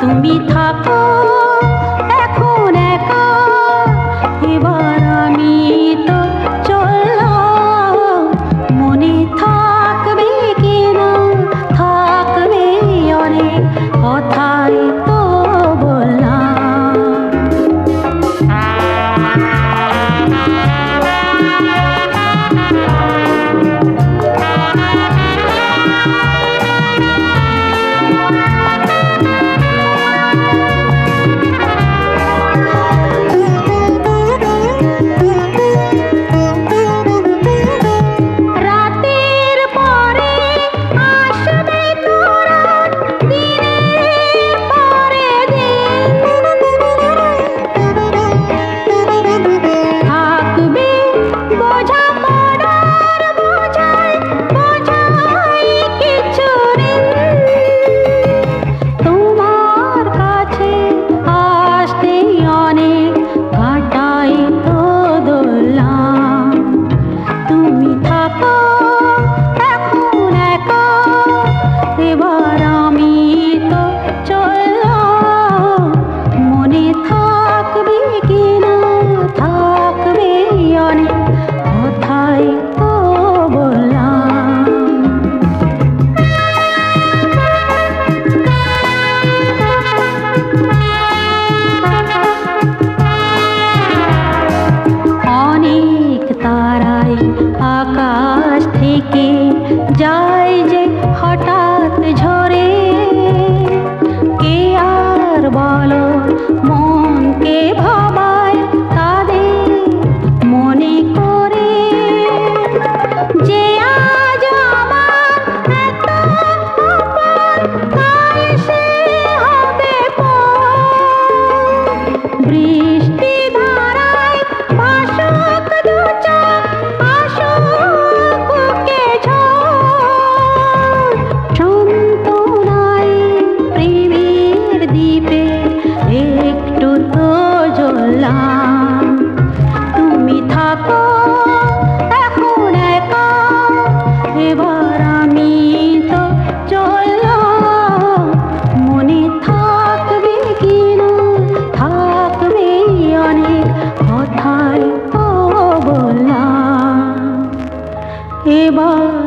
তুমি থাকো। Papa. যায় যে হঠাৎ ঝরে কে আর বলো? না তুমি থাকো, এখন একা। এবার আমি তো চললাম। মনে থাকবে কি না থাকবে অনেক কথাই বললাম। এবার